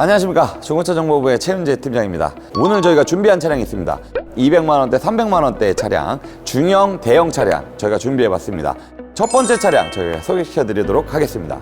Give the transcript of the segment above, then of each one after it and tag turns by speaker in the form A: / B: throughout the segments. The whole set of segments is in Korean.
A: 안녕하십니까. 중고차 정보부의 최윤재 팀장입니다. 오늘 저희가 준비한 차량이 있습니다. 200만원대 300만원대 차량 중형 대형 차량 저희가 준비해 봤습니다. 첫 번째 차량 저희가 소개시켜 드리도록 하겠습니다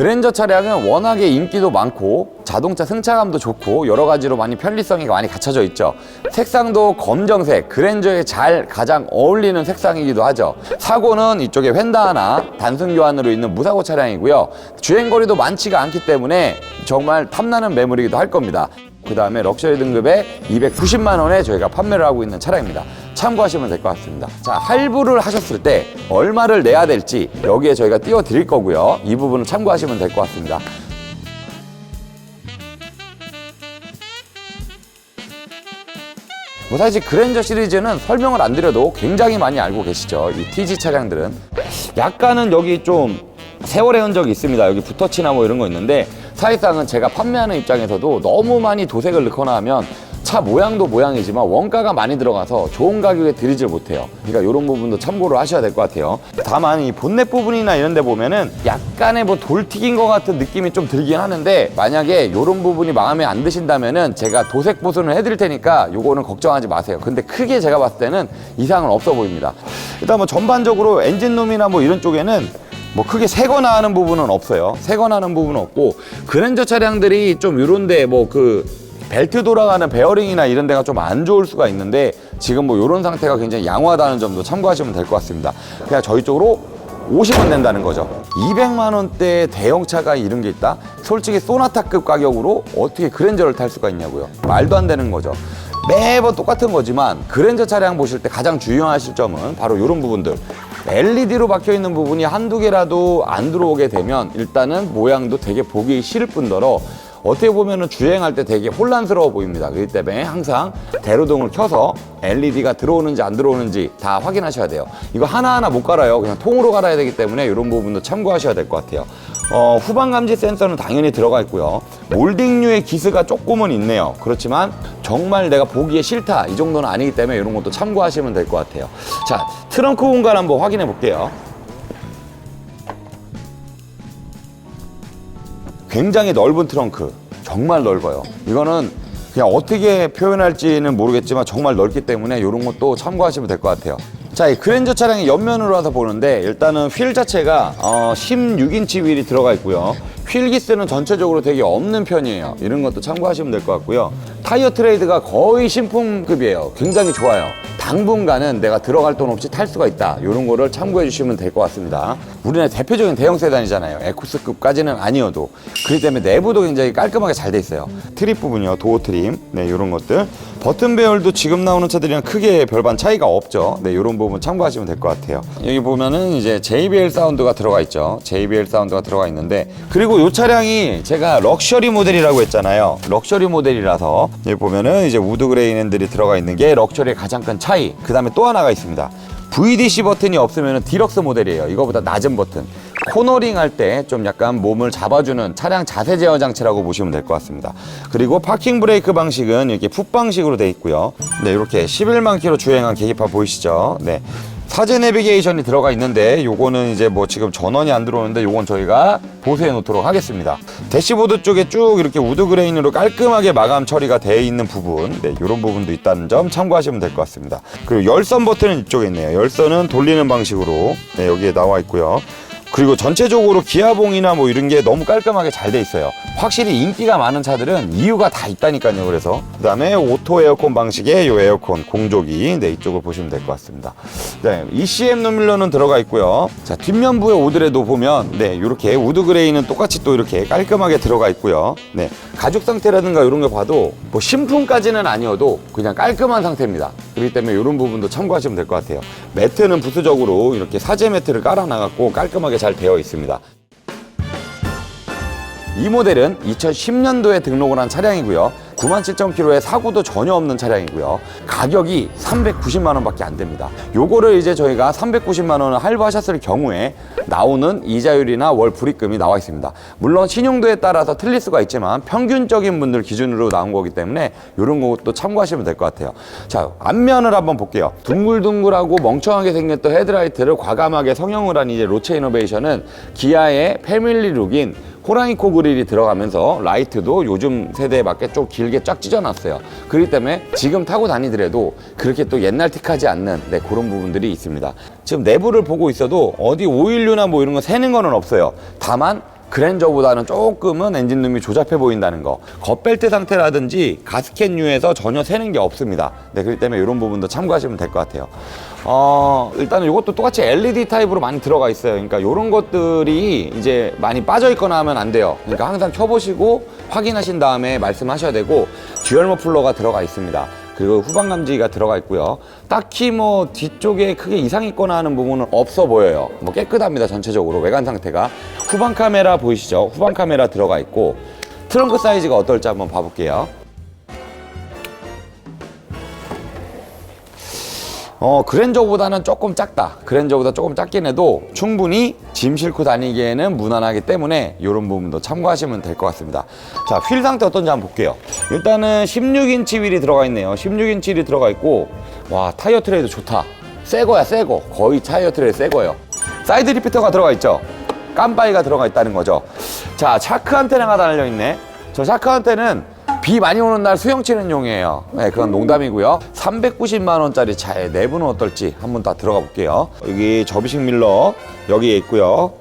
A: 그랜저 차량은 워낙에 인기도 많고 자동차 승차감도 좋고 여러 가지로 많이 편리성이 많이 갖춰져 있죠. 색상도 검정색, 그랜저에 잘 가장 어울리는 색상이기도 하죠. 사고는 이쪽에 휀다 하나 단순 교환으로 있는 무사고 차량이고요. 주행거리도 많지가 않기 때문에 정말 탐나는 매물이기도 할 겁니다. 그 다음에 럭셔리 등급에 290만 원에 저희가 판매를 하고 있는 차량입니다. 참고하시면 될 것 같습니다. 자, 할부를 하셨을 때 얼마를 내야 될지 여기에 저희가 띄워 드릴 거고요. 이 부분을 참고하시면 될 것 같습니다. 뭐 사실 그랜저 시리즈는 설명을 안 드려도 굉장히 많이 알고 계시죠. 이 TG 차량들은 약간은 여기 좀 세월의 흔적이 있습니다. 여기 붓터치나 뭐 이런 거 있는데 사실상은 제가 판매하는 입장에서도 너무 많이 도색을 넣거나 하면 차 모양도 모양이지만 원가가 많이 들어가서 좋은 가격에 드리질 못해요. 그러니까 이런 부분도 참고를 하셔야 될 것 같아요. 다만 이 본넷 부분이나 이런 데 보면은 약간의 뭐 돌 튀긴 것 같은 느낌이 좀 들긴 하는데 만약에 이런 부분이 마음에 안 드신다면은 제가 도색 보수는 해드릴 테니까 요거는 걱정하지 마세요. 근데 크게 제가 봤을 때는 이상은 없어 보입니다. 일단 뭐 전반적으로 엔진룸이나 뭐 이런 쪽에는 뭐 크게 새거나 하는 부분은 없어요. 새거나 하는 부분은 없고 그랜저 차량들이 좀 이런데 뭐 그 벨트 돌아가는 베어링이나 이런 데가 좀 안 좋을 수가 있는데 지금 뭐 이런 상태가 굉장히 양호하다는 점도 참고하시면 될 것 같습니다. 그냥 저희 쪽으로 오시면 된다는 거죠. 200만 원대 대형차가 이런 게 있다? 솔직히 소나타급 가격으로 어떻게 그랜저를 탈 수가 있냐고요. 말도 안 되는 거죠. 매번 똑같은 거지만 그랜저 차량 보실 때 가장 중요하실 점은 바로 이런 부분들. LED로 박혀 있는 부분이 한두 개라도 안 들어오게 되면 일단은 모양도 되게 보기 싫을 뿐더러 어떻게 보면은 주행할 때 되게 혼란스러워 보입니다. 그렇기 때문에 항상 대로등을 켜서 LED가 들어오는지 안 들어오는지 다 확인하셔야 돼요. 이거 하나하나 못 갈아요. 그냥 통으로 갈아야 되기 때문에 이런 부분도 참고하셔야 될 것 같아요. 어, 후방 감지 센서는 당연히 들어가 있고요. 몰딩류의 기스가 조금은 있네요. 그렇지만 정말 내가 보기에 싫다 이 정도는 아니기 때문에 이런 것도 참고하시면 될 것 같아요. 자, 트렁크 공간 한번 확인해 볼게요. 굉장히 넓은 트렁크 정말 넓어요. 이거는 그냥 어떻게 표현할지는 모르겠지만 정말 넓기 때문에 이런 것도 참고하시면 될 것 같아요. 자, 이 그랜저 차량이 옆면으로 와서 보는데 일단은 휠 자체가 어, 16인치 휠이 들어가 있고요. 휠 기스는 전체적으로 되게 없는 편이에요. 이런 것도 참고하시면 될 것 같고요. 타이어 트레이드가 거의 신품급이에요. 굉장히 좋아요. 당분간은 내가 들어갈 돈 없이 탈 수가 있다. 이런 거를 참고해 주시면 될 것 같습니다. 우리나라 대표적인 대형 세단이잖아요. 에코스급까지는 아니어도. 그렇기 때문에 내부도 굉장히 깔끔하게 잘 돼 있어요. 트립 부분이요. 도어 트림. 네, 이런 것들. 버튼 배열도 지금 나오는 차들이랑 크게 별반 차이가 없죠. 네, 이런 부분 참고하시면 될 것 같아요. 여기 보면은 이제 JBL 사운드가 들어가 있죠. JBL 사운드가 들어가 있는데 그리고 이 차량이 제가 럭셔리 모델이라고 했잖아요. 럭셔리 모델이라서 여기 보면은 이제 우드 그레인 핸들이 들어가 있는 게 럭셔리의 가장 큰 차이. 그 다음에 또 하나가 있습니다. VDC 버튼이 없으면 디럭스 모델이에요. 이거보다 낮은 버튼. 코너링 할 때 좀 약간 몸을 잡아주는 차량 자세 제어 장치라고 보시면 될 것 같습니다. 그리고 파킹 브레이크 방식은 이렇게 풋 방식으로 되어 있고요. 네, 이렇게 11만 킬로 주행한 계기판 보이시죠? 네. 사제 내비게이션이 들어가 있는데 요거는 이제 뭐 지금 전원이 안 들어오는데 요건 저희가 보수해 놓도록 하겠습니다. 대시보드 쪽에 쭉 이렇게 우드 그레인으로 깔끔하게 마감 처리가 되어 있는 부분, 네, 이런 부분도 있다는 점 참고하시면 될 것 같습니다. 그리고 열선 버튼은 이쪽에 있네요. 열선은 돌리는 방식으로 네, 여기에 나와 있고요. 그리고 전체적으로 기아봉이나 뭐 이런 게 너무 깔끔하게 잘 돼 있어요. 확실히 인기가 많은 차들은 이유가 다 있다니까요. 그래서 그다음에 오토 에어컨 방식의 요 에어컨 공조기 네 이쪽을 보시면 될 것 같습니다. 네, ECM 노밀러는 들어가 있고요. 자 뒷면부의 오드레도 보면 네 이렇게 우드 그레이는 똑같이 또 이렇게 깔끔하게 들어가 있고요. 네 가죽 상태라든가 이런 거 봐도 뭐 신품까지는 아니어도 그냥 깔끔한 상태입니다. 그렇기 때문에 이런 부분도 참고하시면 될 것 같아요. 매트는 부수적으로 이렇게 사제 매트를 깔아 나갔고 깔끔하게 잘 되어 있습니다. 이 모델은 2010년도에 등록을 한 차량이고요. 97,000km의 사고도 전혀 없는 차량이고요. 가격이 390만 원밖에 안 됩니다. 요거를 이제 저희가 390만 원을 할부하셨을 경우에 나오는 이자율이나 월 불입금이 나와 있습니다. 물론 신용도에 따라서 틀릴 수가 있지만 평균적인 분들 기준으로 나온 거기 때문에 이런 것도 참고하시면 될 것 같아요. 자, 앞면을 한번 볼게요. 둥글둥글하고 멍청하게 생겼던 헤드라이트를 과감하게 성형을 한 이제 로체 이노베이션은 기아의 패밀리 룩인 호랑이 코 그릴이 들어가면서 라이트도 요즘 세대에 맞게 좀 길게 쫙 찢어놨어요. 그렇기 때문에 지금 타고 다니더라도 그렇게 또 옛날 틱하지 않는 네, 그런 부분들이 있습니다. 지금 내부를 보고 있어도 어디 오일류나 뭐 이런 거 새는 거는 없어요. 다만 그랜저보다는 조금은 엔진룸이 조잡해 보인다는 거. 겉벨트 상태라든지 가스켓류에서 전혀 새는 게 없습니다. 네, 그렇기 때문에 이런 부분도 참고하시면 될 것 같아요. 어, 일단은 이것도 똑같이 LED 타입으로 많이 들어가 있어요. 그러니까 이런 것들이 이제 많이 빠져 있거나 하면 안 돼요. 그러니까 항상 켜보시고 확인하신 다음에 말씀하셔야 되고 듀얼 머플러가 들어가 있습니다. 그리고 후방 감지기가 들어가 있고요. 딱히 뭐 뒤쪽에 크게 이상 있거나 하는 부분은 없어 보여요. 뭐 깨끗합니다. 전체적으로 외관 상태가. 후방 카메라 보이시죠? 후방 카메라 들어가 있고 트렁크 사이즈가 어떨지 한번 봐볼게요. 어, 그랜저보다는 조금 작다. 그랜저보다 조금 작긴 해도 충분히 짐 싣고 다니기에는 무난하기 때문에 이런 부분도 참고하시면 될 것 같습니다. 자, 휠 상태 어떤지 한번 볼게요. 일단은 16인치 휠이 들어가 있네요. 16인치 휠이 들어가 있고, 와, 타이어 트레이도 좋다. 새 거야, 새 거. 거의 타이어 트레이 새 거예요. 사이드 리피터가 들어가 있죠. 깜바이가 들어가 있다는 거죠. 자, 차크 안테나가 달려 있네. 저 차크 안테는 비 많이 오는 날 수영 치는 용이에요. 네, 그건 농담이고요. 390만 원짜리 차에 내부는 어떨지 한번 다 들어가 볼게요. 여기 접이식 밀러 여기에 있고요.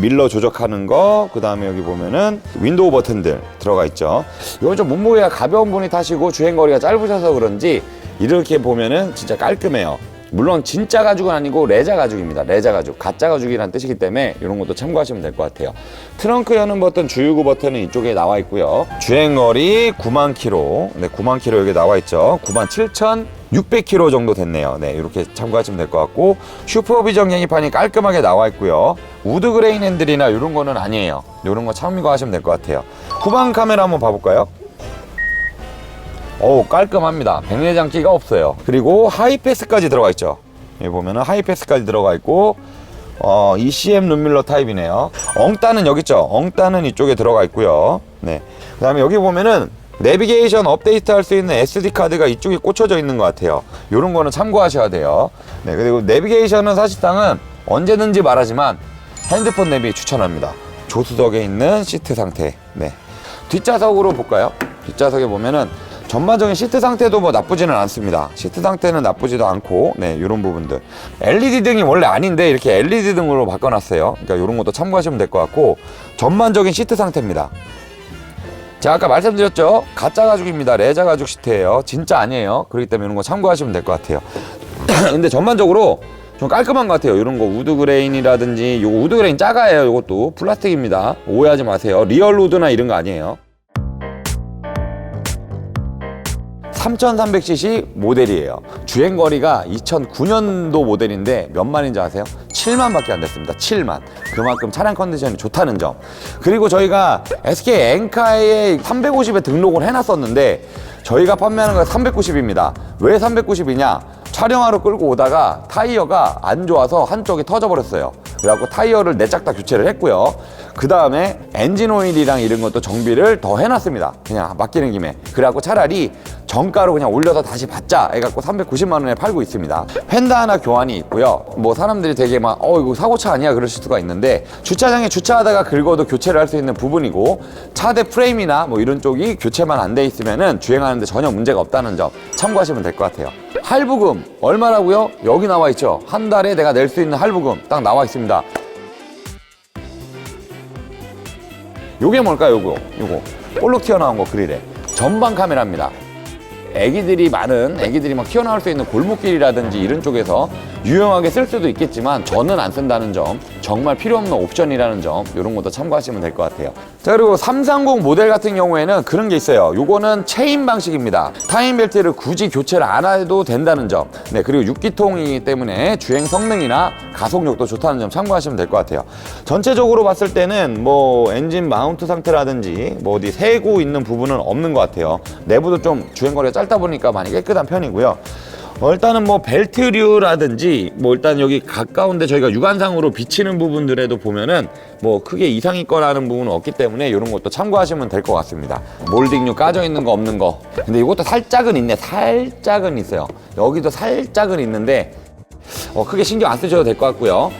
A: 밀러 조작하는 거, 그 다음에 여기 보면은 윈도우 버튼들 들어가 있죠. 이건 좀 몸무게가 가벼운 분이 타시고 주행거리가 짧으셔서 그런지 이렇게 보면은 진짜 깔끔해요. 물론 진짜 가죽은 아니고 레자 가죽입니다. 레자 가죽, 가짜 가죽이라는 뜻이기 때문에 이런 것도 참고하시면 될 것 같아요. 트렁크 여는 버튼, 주유구 버튼은 이쪽에 나와 있고요. 주행거리 9만 킬로, 네, 9만 킬로 여기 나와 있죠. 9만 7천 600km 정도 됐네요. 네, 이렇게 참고하시면 될 것 같고 슈퍼비전 계기판이 깔끔하게 나와 있고요. 우드 그레인 핸들이나 이런 거는 아니에요. 이런 거 참고하시면 될 것 같아요. 후방 카메라 한번 봐볼까요? 어우 깔끔합니다. 백내장기가 없어요. 그리고 하이패스까지 들어가 있죠. 여기 보면은 하이패스까지 들어가 있고 어, ECM 룸밀러 타입이네요. 엉따는 여기 있죠? 엉따는 이쪽에 들어가 있고요. 네. 그 다음에 여기 보면은 내비게이션 업데이트 할 수 있는 SD 카드가 이쪽에 꽂혀져 있는 것 같아요. 이런 거는 참고하셔야 돼요. 네, 그리고 내비게이션은 사실상은 언제든지 말하지만 핸드폰 내비 추천합니다. 조수석에 있는 시트 상태. 네. 뒷좌석으로 볼까요? 뒷좌석에 보면은 전반적인 시트 상태도 뭐 나쁘지는 않습니다. 시트 상태는 나쁘지도 않고, 네, 이런 부분들. LED 등이 원래 아닌데 이렇게 LED 등으로 바꿔놨어요. 그러니까 이런 것도 참고하시면 될 것 같고, 전반적인 시트 상태입니다. 제가 아까 말씀드렸죠? 가짜 가죽입니다. 레자 가죽 시트예요. 진짜 아니에요. 그렇기 때문에 이런 거 참고하시면 될 것 같아요. 근데 전반적으로 좀 깔끔한 것 같아요. 이런 거 우드 그레인이라든지 요거 우드 그레인 작아요. 이것도 플라스틱입니다. 오해하지 마세요. 리얼 우드나 이런 거 아니에요. 3300cc 모델이에요. 주행 거리가 2009년도 모델인데 몇 만인지 아세요? 7만 밖에 안 됐습니다. 7만. 그만큼 차량 컨디션이 좋다는 점. 그리고 저희가 SK 엔카에 350에 등록을 해놨었는데 저희가 판매하는 건 390입니다. 왜 390이냐? 촬영하러 끌고 오다가 타이어가 안 좋아서 한쪽이 터져버렸어요. 그래갖고 타이어를 네 짝 다 교체를 했고요. 그 다음에 엔진 오일이랑 이런 것도 정비를 더 해놨습니다. 그냥 맡기는 김에. 그래갖고 차라리 정가로 그냥 올려서 다시 받자 해갖고 390만 원에 팔고 있습니다. 펜다 하나 교환이 있고요. 뭐 사람들이 되게 막 어 이거 사고차 아니야 그러실 수가 있는데 주차장에 주차하다가 긁어도 교체를 할 수 있는 부분이고 차대 프레임이나 뭐 이런 쪽이 교체만 안 돼 있으면은 주행하는데 전혀 문제가 없다는 점 참고하시면 될 것 같아요. 할부금 얼마라고요? 여기 나와 있죠. 한 달에 내가 낼 수 있는 할부금 딱 나와 있습니다. 요게 뭘까요, 요거? 요거. 볼록 튀어나온 거 그릴에. 전방 카메라입니다. 애기들이 많은, 애기들이 막 튀어나올 수 있는 골목길이라든지 이런 쪽에서 유용하게 쓸 수도 있겠지만 저는 안 쓴다는 점, 정말 필요 없는 옵션이라는 점, 이런 것도 참고하시면 될 것 같아요. 자, 그리고 330 모델 같은 경우에는 그런 게 있어요. 요거는 체인 방식입니다. 타임 벨트를 굳이 교체를 안 해도 된다는 점. 네, 그리고 6기통이기 때문에 주행 성능이나 가속력도 좋다는 점 참고하시면 될 것 같아요. 전체적으로 봤을 때는 뭐 엔진 마운트 상태라든지 뭐 어디 새고 있는 부분은 없는 것 같아요. 내부도 좀 주행거리가 짧다 보니까 많이 깨끗한 편이고요. 어, 일단은 뭐 벨트류라든지 뭐 일단 여기 가까운데 저희가 육안상으로 비치는 부분들에도 보면은 뭐 크게 이상 있거나는 부분은 없기 때문에 이런 것도 참고하시면 될 것 같습니다. 몰딩류 까져 있는 거 없는 거. 근데 이것도 살짝은 있네. 살짝은 있어요. 여기도 살짝은 있는데 어, 크게 신경 안 쓰셔도 될 것 같고요.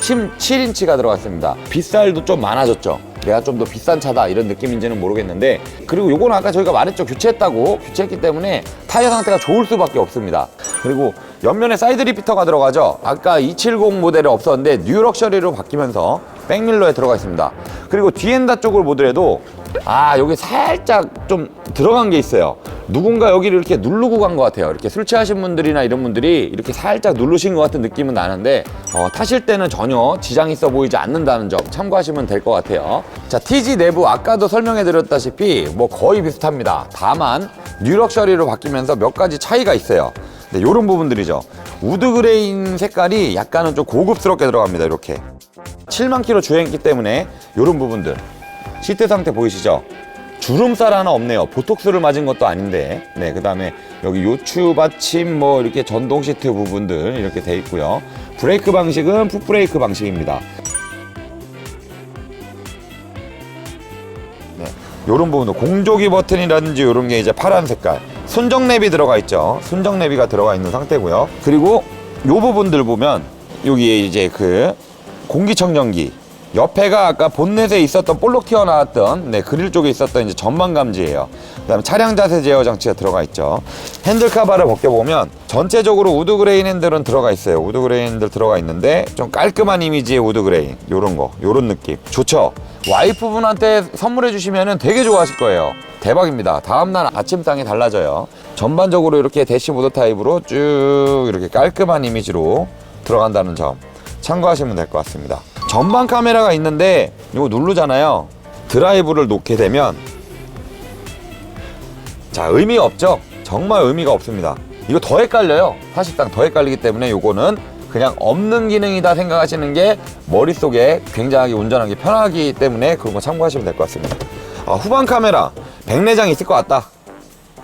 A: 17인치가 들어갔습니다. 빗살도 좀 많아졌죠. 내가 좀 더 비싼 차다 이런 느낌인지는 모르겠는데 그리고 요거는 아까 저희가 말했죠. 교체했다고. 교체했기 때문에 타이어 상태가 좋을 수밖에 없습니다. 그리고 옆면에 사이드 리피터가 들어가죠. 아까 270 모델에 없었는데 뉴 럭셔리로 바뀌면서 백밀러에 들어가 있습니다. 그리고 뒤엔다 쪽을 보더라도 아 여기 살짝 좀 들어간 게 있어요 누군가 여기를 이렇게 누르고 간 것 같아요. 이렇게 술 취하신 분들이나 이런 분들이 이렇게 살짝 누르신 것 같은 느낌은 나는데 어, 타실 때는 전혀 지장이 있어 보이지 않는다는 점 참고하시면 될 것 같아요. 자 TG 내부 아까도 설명해 드렸다시피 뭐 거의 비슷합니다. 다만 뉴럭셔리로 바뀌면서 몇 가지 차이가 있어요. 네, 이런 부분들이죠. 우드 그레인 색깔이 약간은 좀 고급스럽게 들어갑니다 이렇게. 7만 킬로 주행했기 때문에 이런 부분들. 시트 상태 보이시죠? 주름살 하나 없네요. 보톡스를 맞은 것도 아닌데. 네, 그 다음에 여기 요추 받침 뭐 이렇게 전동 시트 부분들 이렇게 돼 있고요. 브레이크 방식은 풋브레이크 방식입니다. 네, 요런 부분도 공조기 버튼이라든지 요런 게 이제 파란 색깔. 랩이 들어가 있죠. 랩이가 들어가 있는 상태고요. 그리고 요 부분들 보면 여기에 이제 그 공기청정기 옆에가 아까 본넷에 있었던 볼록 튀어나왔던 네, 그릴 쪽에 있었던 이제 전방 감지예요. 그다음에 차량 자세 제어 장치가 들어가 있죠. 핸들 카바를 벗겨 보면 전체적으로 우드 그레인 핸들은 들어가 있어요. 우드 그레인 핸들 들어가 있는데 좀 깔끔한 이미지의 우드 그레인 요런 거 요런 느낌 좋죠. 와이프분한테 선물해 주시면 되게 좋아하실 거예요. 대박입니다. 다음날 아침상이 달라져요. 전반적으로 이렇게 대시보드 타입으로 쭉 이렇게 깔끔한 이미지로 들어간다는 점 참고하시면 될 것 같습니다. 전방 카메라가 있는데 이거 누르잖아요. 드라이브를 놓게 되면 자 의미가 없죠. 정말 의미가 없습니다. 이거 더 헷갈려요. 사실상 더 헷갈리기 때문에 요거는 그냥 없는 기능이다 생각하시는 게 머릿속에 굉장히 운전하기 편하기 때문에 그런 거 참고하시면 될 것 같습니다. 아, 후방 카메라 백내장 있을 것 같다.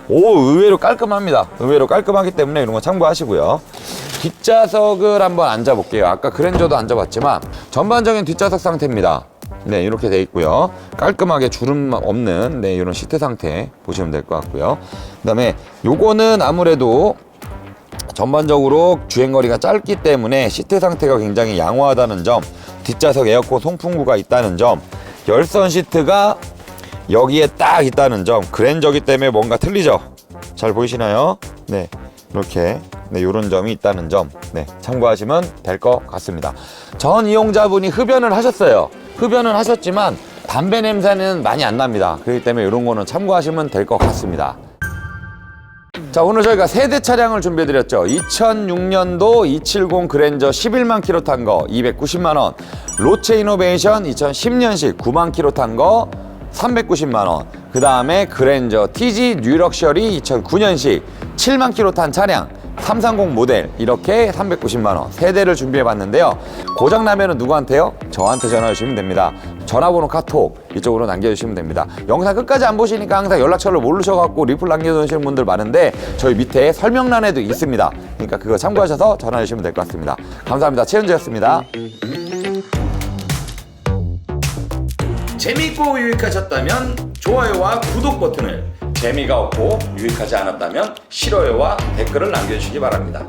A: 오 의외로 깔끔합니다. 의외로 깔끔하기 때문에 이런 거 참고하시고요. 뒷좌석을 한번 앉아볼게요. 아까 그랜저도 앉아봤지만 전반적인 뒷좌석 상태입니다. 네 이렇게 돼 있고요. 깔끔하게 주름 없는 네 이런 시트 상태 보시면 될 것 같고요. 그 다음에 요거는 아무래도 전반적으로 주행거리가 짧기 때문에 시트 상태가 굉장히 양호하다는 점, 뒷좌석 에어컨 송풍구가 있다는 점, 열선 시트가 여기에 딱 있다는 점, 그랜저기 때문에 뭔가 틀리죠? 잘 보이시나요? 네, 이렇게 네, 이런 점이 있다는 점, 네, 참고하시면 될 것 같습니다. 전 이용자분이 흡연을 하셨어요. 흡연을 하셨지만 담배 냄새는 많이 안 납니다. 그렇기 때문에 이런 거는 참고하시면 될 것 같습니다. 자 오늘 저희가 세대 차량을 준비해 드렸죠 2006년도 270 그랜저 11만 킬로 탄 거 290만 원 로체 이노베이션 2010년식 9만 킬로 탄거 390만 원 그 다음에 그랜저 TG 뉴럭셔리 2009년식 7만 킬로 탄 차량 330 모델. 이렇게 390만 원. 세 대를 준비해 봤는데요. 고장 나면은 누구한테요? 저한테 전화 주시면 됩니다. 전화번호 카톡 이쪽으로 남겨주시면 됩니다. 영상 끝까지 안 보시니까 항상 연락처를 모르셔갖고 리플 남겨주시는 분들 많은데 저희 밑에 설명란에도 있습니다. 그러니까 그거 참고하셔서 전화 주시면 될 것 같습니다. 감사합니다. 최현주였습니다 재미있고 유익하셨다면 좋아요와 구독 버튼을 재미가 없고 유익하지 않았다면 싫어요와 댓글을 남겨주시기 바랍니다.